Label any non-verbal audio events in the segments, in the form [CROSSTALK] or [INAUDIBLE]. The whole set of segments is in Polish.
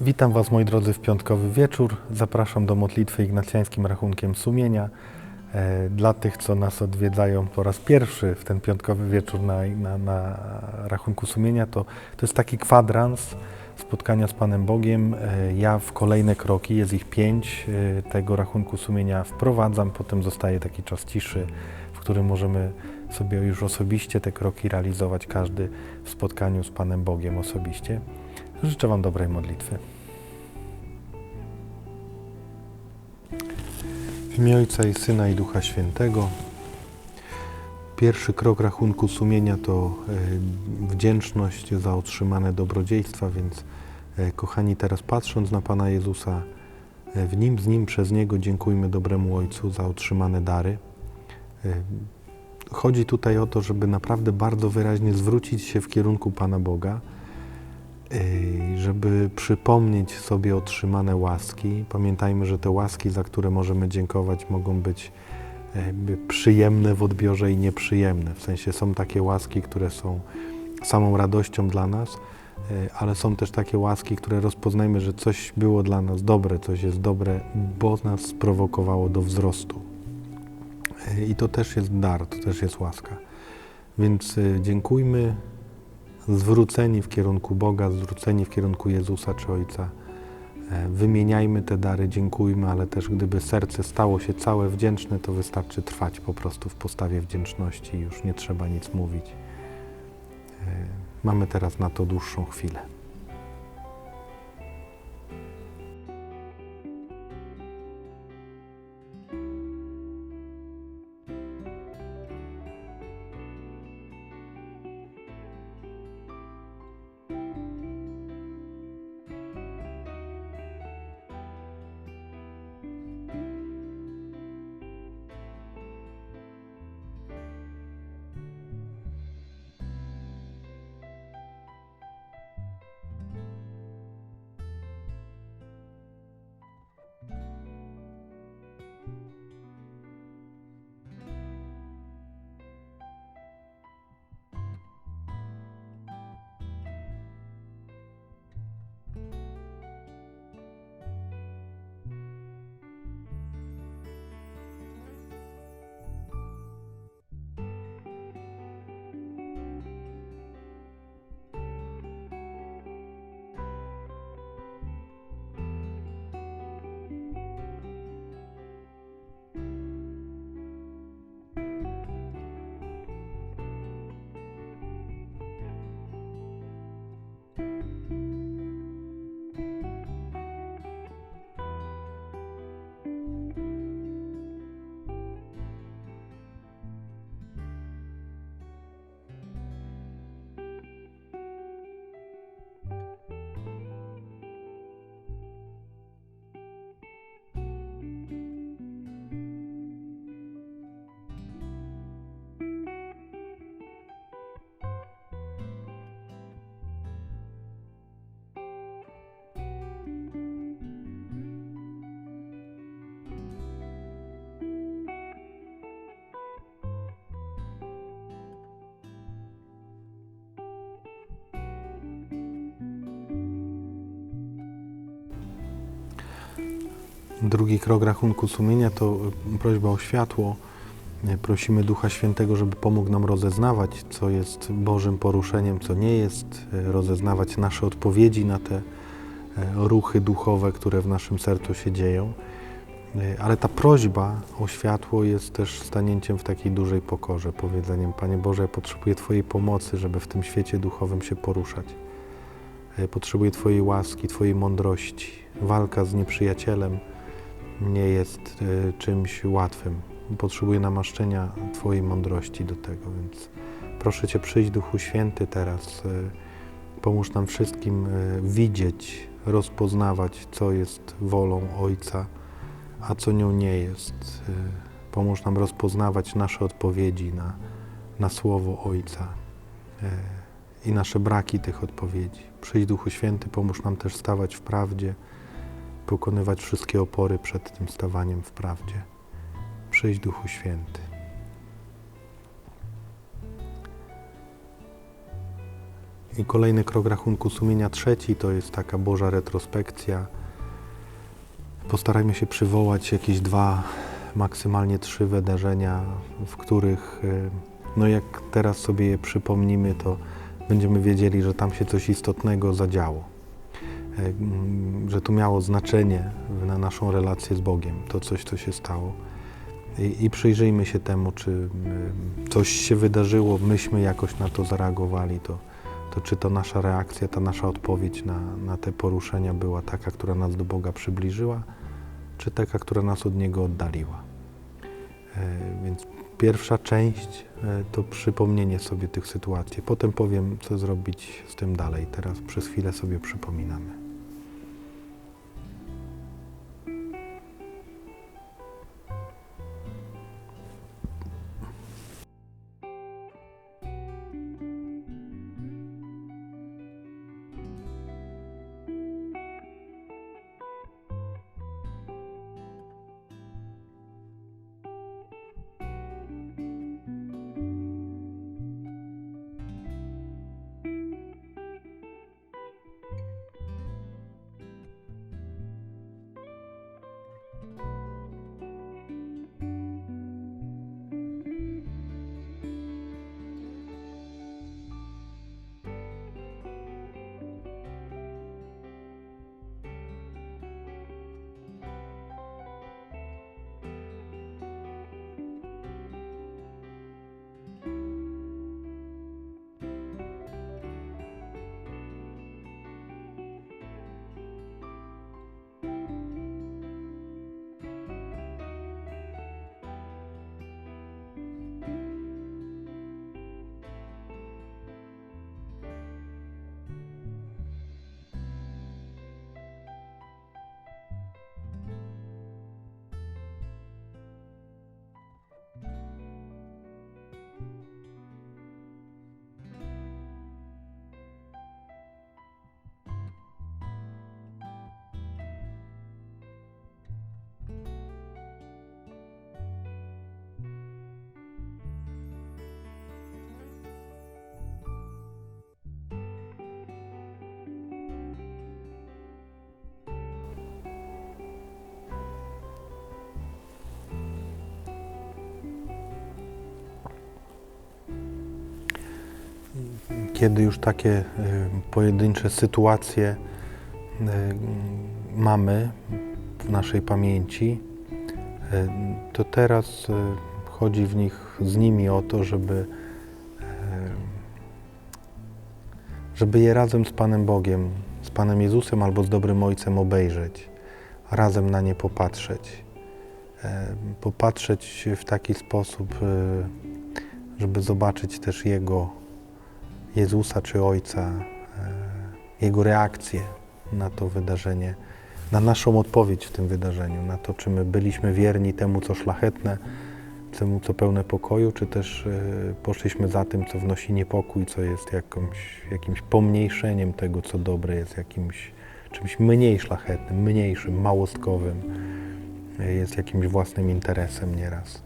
Witam Was moi drodzy w piątkowy wieczór. Zapraszam do modlitwy ignacjańskim rachunkiem sumienia. E, Dla tych, co nas odwiedzają po raz pierwszy w ten piątkowy wieczór na, na, na rachunku sumienia, to, to jest taki kwadrans spotkania z Panem Bogiem. E, Ja w kolejne kroki, jest ich pięć, e, tego rachunku sumienia wprowadzam, potem zostaje taki czas ciszy, w którym możemy sobie już osobiście te kroki realizować, każdy w spotkaniu z Panem Bogiem osobiście. Życzę Wam dobrej modlitwy. W imię Ojca i Syna i Ducha Świętego. Pierwszy krok rachunku sumienia to e, wdzięczność za otrzymane dobrodziejstwa, więc e, kochani, teraz patrząc na Pana Jezusa, e, w Nim, z Nim, przez Niego dziękujmy dobremu Ojcu za otrzymane dary. Chodzi tutaj o to, żeby naprawdę bardzo wyraźnie zwrócić się w kierunku Pana Boga, żeby przypomnieć sobie otrzymane łaski. Pamiętajmy, że te łaski, za które możemy dziękować, mogą być jakby przyjemne w odbiorze i nieprzyjemne. W sensie są takie łaski, które są samą radością dla nas, e, ale są też takie łaski, które rozpoznajmy, że coś było dla nas dobre, coś jest dobre, bo nas sprowokowało do wzrostu. E, I to też jest dar, to też jest łaska. Więc e, dziękujmy, zwróceni w kierunku Boga, zwróceni w kierunku Jezusa czy Ojca. E, Wymieniajmy te dary, dziękujmy, ale też gdyby serce stało się całe wdzięczne, to wystarczy trwać po prostu w postawie wdzięczności już nie trzeba nic mówić. E, Mamy teraz na to dłuższą chwilę. Drugi krok rachunku sumienia to y, prośba o światło. Y, Prosimy Ducha Świętego, żeby pomógł nam rozeznawać, co jest Bożym poruszeniem, co nie jest, y, rozeznawać nasze odpowiedzi na te ruchy duchowe, które w naszym sercu się dzieją. Ale ta prośba o światło jest też stanięciem w takiej dużej pokorze, powiedzeniem: Panie Boże, ja potrzebuję Twojej pomocy, żeby w tym świecie duchowym się poruszać. Potrzebuję Twojej łaski, Twojej mądrości. Walka z nieprzyjacielem nie jest y, czymś łatwym. Potrzebuję namaszczenia Twojej mądrości do tego, więc proszę Cię, przyjdź Duchu Święty teraz. y, Pomóż nam wszystkim y, widzieć, rozpoznawać, co jest wolą Ojca, a co nią nie jest. Pomóż nam rozpoznawać nasze odpowiedzi na, na Słowo Ojca i nasze braki tych odpowiedzi. Przyjdź Duchu Święty, pomóż nam też stawać w prawdzie, pokonywać wszystkie opory przed tym stawaniem w prawdzie. Przyjdź Duchu Święty. I kolejny krok rachunku sumienia trzeci to jest taka Boża retrospekcja. Postarajmy się przywołać jakieś dwa, maksymalnie trzy wydarzenia, w których, y, no jak teraz sobie je przypomnimy, to będziemy wiedzieli, że tam się coś istotnego zadziało. Że to miało znaczenie na naszą relację z Bogiem, to coś, co się stało. I, i przyjrzyjmy się temu, czy coś się wydarzyło, myśmy jakoś na to zareagowali, to, to czy to nasza reakcja, ta nasza odpowiedź na, na te poruszenia była taka, która nas do Boga przybliżyła, czy taka, która nas od Niego oddaliła. E, Więc pierwsza część e, to przypomnienie sobie tych sytuacji. Potem powiem, co zrobić z tym dalej. Teraz przez chwilę sobie przypominamy. Kiedy już takie y, pojedyncze sytuacje y, mamy w naszej pamięci, y, to teraz chodzi w nich z nimi o to, żeby, żeby je razem z Panem Bogiem, z Panem Jezusem albo z dobrym Ojcem obejrzeć, razem na nie popatrzeć. Popatrzeć w taki sposób, żeby zobaczyć też Jego Jezusa czy Ojca, e, Jego reakcję na to wydarzenie, na naszą odpowiedź w tym wydarzeniu, na to, czy my byliśmy wierni temu, co szlachetne, temu, co pełne pokoju, czy też e, poszliśmy za tym, co wnosi niepokój, co jest jakąś, jakimś pomniejszeniem tego, co dobre, jest jakimś czymś mniej szlachetnym, mniejszym, małostkowym, e, jest jakimś własnym interesem nieraz.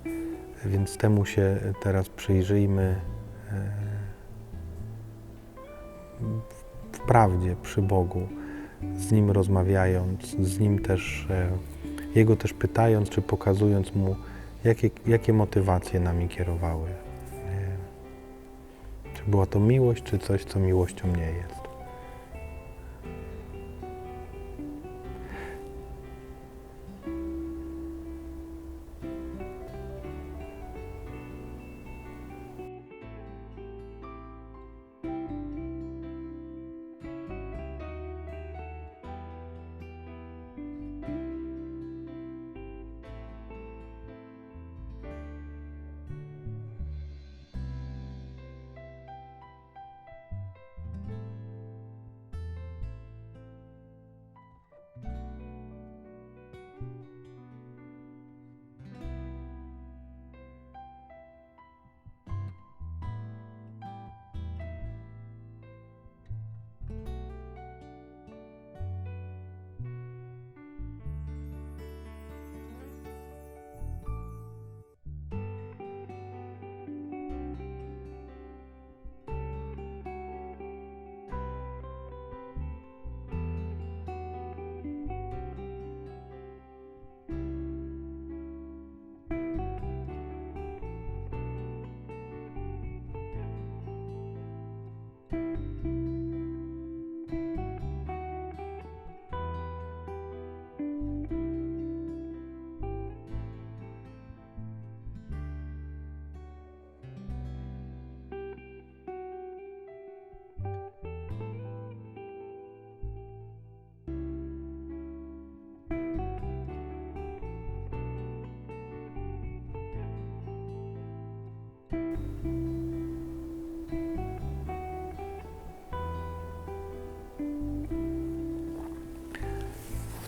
Więc temu się teraz przyjrzyjmy w prawdzie przy Bogu, z Nim rozmawiając, z Nim też, e, Jego też pytając, czy pokazując Mu, jakie, jakie motywacje nami kierowały. Czy była to miłość, czy coś, co miłością nie jest.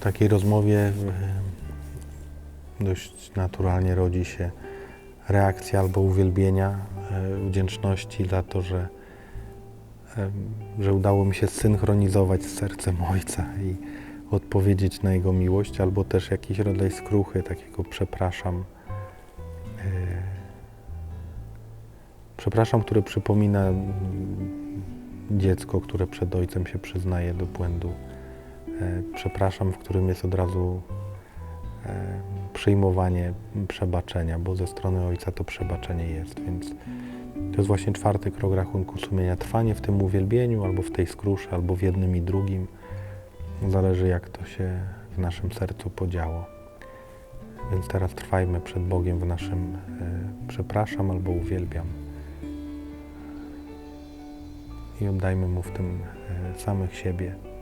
Takiej rozmowie e, dość naturalnie rodzi się reakcja albo uwielbienia, e, wdzięczności za to, że, em, że udało mi się synchronizować z sercem Ojca i odpowiedzieć na Jego miłość, albo też jakiś rodzaj skruchy, takiego przepraszam. e, Przepraszam, które przypomina dziecko, które przed Ojcem się przyznaje do błędu. E, Przepraszam, w którym jest od razu e, przyjmowanie przebaczenia, bo ze strony Ojca to przebaczenie jest, więc to jest właśnie czwarty krok rachunku sumienia. Trwanie w tym uwielbieniu, albo w tej skruszy, albo w jednym i drugim. Zależy jak to się w naszym sercu podziało. Więc teraz trwajmy przed Bogiem w naszym e, przepraszam albo uwielbiam. I oddajmy Mu w tym samych siebie.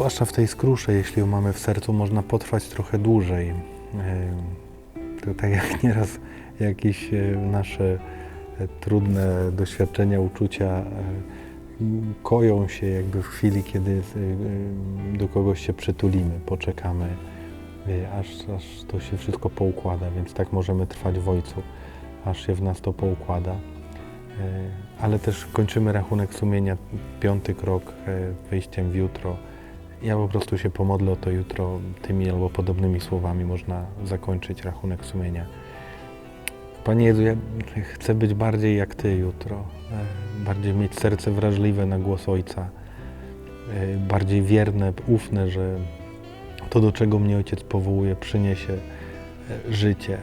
Zwłaszcza w tej skrusze, jeśli ją mamy w sercu, można potrwać trochę dłużej. E, To tak jak [LAUGHS] nieraz jakieś e, nasze e, trudne doświadczenia, uczucia koją się jakby w chwili, kiedy do kogoś się przytulimy, poczekamy, aż, aż to się wszystko poukłada, więc tak możemy trwać w Ojcu, aż się w nas to poukłada. Ale też kończymy rachunek sumienia, piąty krok, wyjściem w jutro. Ja po prostu się pomodlę o to jutro tymi albo podobnymi słowami można zakończyć rachunek sumienia. Panie Jezu, ja chcę być bardziej jak Ty jutro, e, bardziej mieć serce wrażliwe na głos Ojca, e, bardziej wierne, ufne, że to, do czego mnie Ojciec powołuje, przyniesie e, życie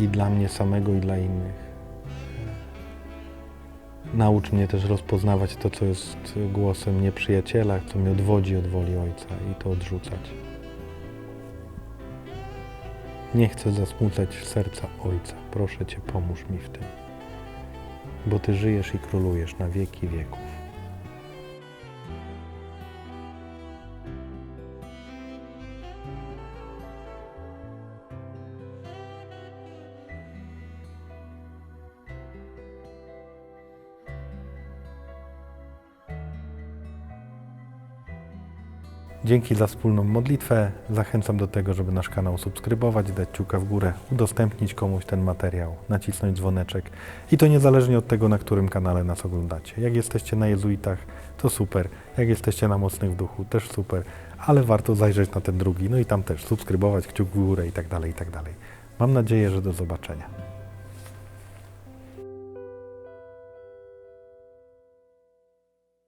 i dla mnie samego, i dla innych. Naucz mnie też rozpoznawać to, co jest głosem nieprzyjaciela, co mnie odwodzi od woli Ojca i to odrzucać. Nie chcę zasmucać serca Ojca. Proszę Cię, pomóż mi w tym, bo Ty żyjesz i królujesz na wieki wieków. Dzięki za wspólną modlitwę. Zachęcam do tego, żeby nasz kanał subskrybować, dać kciuka w górę, udostępnić komuś ten materiał, nacisnąć dzwoneczek. I to niezależnie od tego, na którym kanale nas oglądacie. Jak jesteście na jezuitach, to super. Jak jesteście na mocnych w duchu, też super. Ale warto zajrzeć na ten drugi, no i tam też subskrybować, kciuk w górę i tak dalej, i tak dalej. Mam nadzieję, że do zobaczenia.